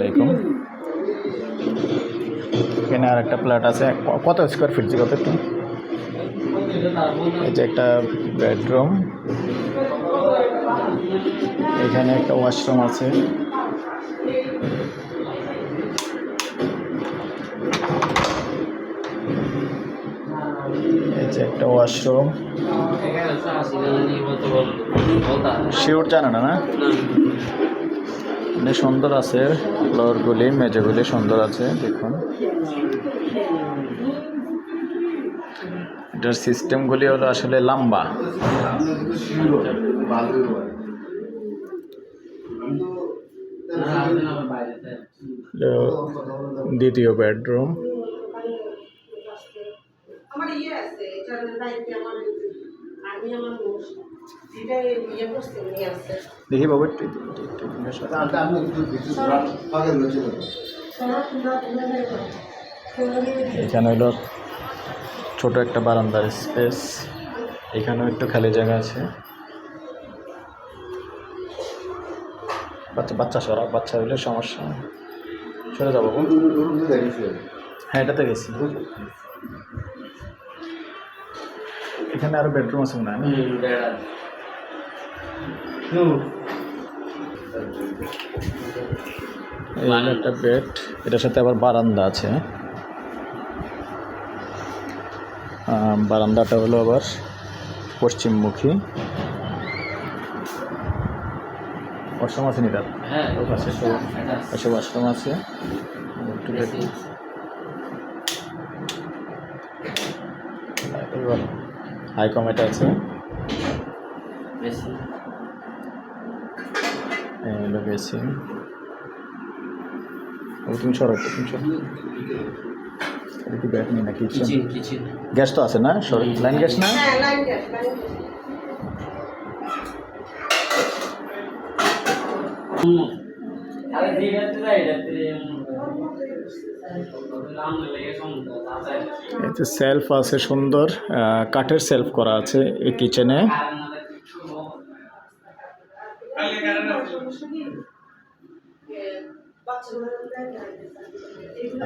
আলাইকুম। এখানে আর একটা প্লাট আছে। কত স্কোয়ার ফিট কত একটু? এটা একটা বেডরুম এখানে একটা ওয়াশরুম আছে। যে একটা ওয়াশরুম শিওর জানে না? না। অনেক সুন্দর আছে, ফ্লোরগুলি, মেঝেগুলি সুন্দর আছে, দেখুন। এটার সিস্টেমগুলি হলো আসলে লম্বা। দ্বিতীয় বেডরুম। আমার ইয়ে আছে আমি আমার দেখি বাবু একটু এখানে হলো ছোট একটা বারান্দার স্পেস। এখানেও একটু খালি জায়গা আছে। বাচ্চা বাচ্চা সরা বাচ্চা হইলে সমস্যা সরে যাব হ্যাঁ এটাতে গেছি। এখানে আরও বেডরুম আছে মনে হয়। না? এই হলো একটা বেড এটার সাথে আবার বারান্দা আছে। বারান্দাটা হলো আবার পশ্চিমমুখী। ওয়াশরুম আছে নিতার হ্যাঁ ওর পাশে ওয়াশরুম আছে। একটু দেখি। হাই কমেট আছে। হলো বেসিন ও তুমি সরো একটু, তুমি সরো। কি ব্যাট নেই না কিচেন কিচেন কিচেন গ্যাস তো আছে না? সরি লাইন গ্যাস না? হ্যাঁ সেলফ আছে সুন্দর আহ, কাঠের সেলফ করা আছে এই কিচেনে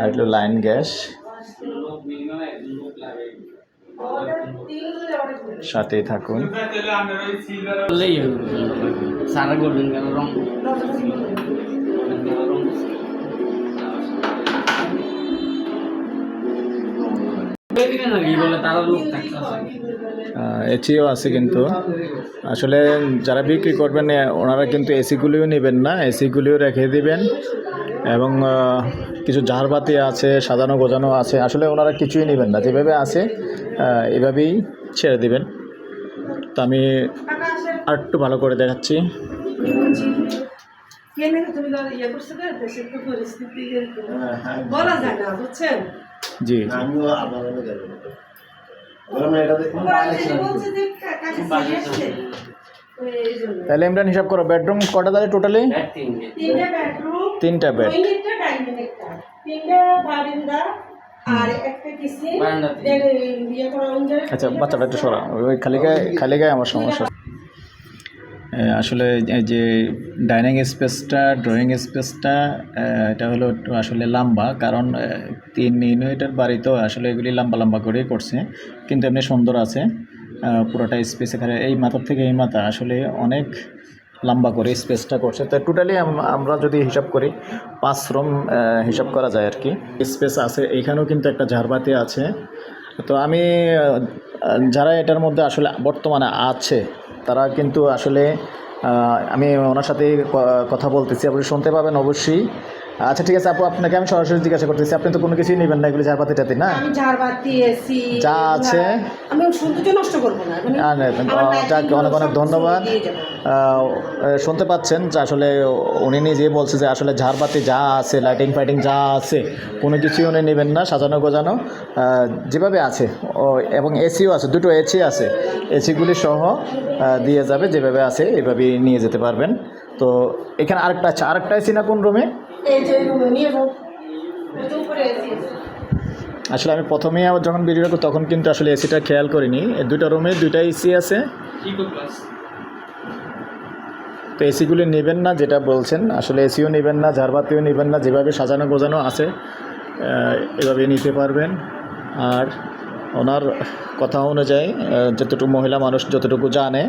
আর হলো লাইন গ্যাস সাথেই থাকুন। সারা গোল্ডেন কেন রং এসিও আছে কিন্তু। আসলে যারা বিক্রি করবেন ওনারা কিন্তু এসিগুলিও নেবেন না এসিগুলিও রেখে দিবেন। এবং কিছু ঝাড়বাতি আছে সাজানো গোজানো আছে। আসলে ওনারা কিছুই নেবেন না। যেভাবে আছে এভাবেই ছেড়ে দিবেন। তো আমি আর একটু ভালো করে দেখাচ্ছি। কেন তুমি ইয়ে করছ পরিস্থিতি বলা যায় না বুঝছেন? জি। আমিও আপনার মনে জন্য। তাহলে ইমরান হিসাব করো বেডরুম কটা তাহলে টোটালি তিনটা। বেড টয়লেটটা ডাইনিং একটা। তিনটা বারান্দা আর একটা কিচেন বারান্দাতে। করা অনুযায়ী আচ্ছা বাচ্চাটা একটু সরা ওই খালি গায়ে খালি গায়ে আমার সমস্যা। আসলে যে ডাইনিং স্পেসটা ড্রয়িং স্পেসটা এটা হলো একটু আসলে লম্বা, কারণ তিন ইউনিটের বাড়িতেও আসলে এগুলি লম্বা লম্বা করেই করছে, কিন্তু এমনি সুন্দর আছে পুরোটা স্পেস এখানে, এই মাথার থেকে এই মাথা আসলে অনেক লম্বা করে স্পেসটা করছে। তো টোটালি আমরা যদি হিসাব করি, পাঁচ রুম হিসাব করা যায় আর কি স্পেস আছে, এখানেও কিন্তু একটা ঝাড়বাতি আছে। তো আমি যারা এটার মধ্যে আসলে বর্তমানে আছে তারা কিন্তু আসলে আমি ওনার সাথে কথা বলতেছি আপনি শুনতে পাবেন অবশ্যই। আচ্ছা ঠিক আছে আপু আপনাকে আমি সরাসরি জিজ্ঞাসা করতেছি। আপনি তো কোনো কিছুই নেবেন না এগুলি ঝাড়বাতি টাতি না? আমি ঝাড়বাতি এসি যা আছে। আমি সৌন্দর্য নষ্ট করব না। মানে যাক অনেক অনেক ধন্যবাদ। শুনতে পাচ্ছেন যে আসলে উনি নিজেই বলছে যে আসলে ঝাড়বাতি যা আছে লাইটিং ফাইটিং যা আছে কোনো কিছুই উনি নেবেন না সাজানো গোজানো। যেভাবে আছে ও এবং এসিও আছে দুটো এসি আছে। এসিগুলি সহ দিয়ে যাবে যেভাবে আছে এভাবেই নিয়ে যেতে পারবেন। তো এখানে আরেকটা আছে আরেকটা এসি না কোন রুমে আসলে আমি প্রথমেই আবার যখন ভিডিও করি তখন কিন্তু আসলে এসিটা খেয়াল করিনি। এই দুটো রুমে দুইটা এসি আছে। তো এসিগুলি নেবেন না যেটা বলছেন। আসলে এসিও নেবেন না ঝাড়বাতিও নেবেন না যেভাবে সাজানো গোজানো আছে এভাবে নিতে পারবেন। আর ওনার কথা অনুযায়ী যতটুকু মহিলা মানুষ যতটুকু জানে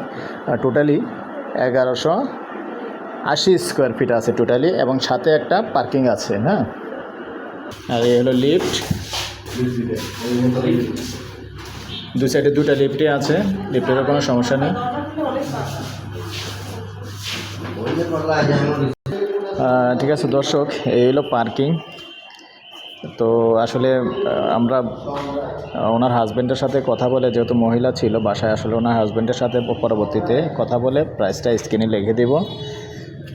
টোটালি এগারোশো আশি স্কোয়ার ফিট আছে টোটালি এবং সাথে একটা পার্কিং আছে হ্যাঁ? আর এই হলো লিফট দু সাইডে দুটা লিফটে আছে লিফটেরও কোনো সমস্যা নেই। ঠিক আছে দর্শক, এই হলো পার্কিং তো আসলে আমরা ওনার হাজব্যান্ডের সাথে কথা বলে, যেহেতু মহিলা ছিল, বাসায় আসলে ওনার হাজব্যান্ডের সাথে পরবর্তীতে কথা বলে প্রাইসটা স্ক্রিনে লিখে দেব।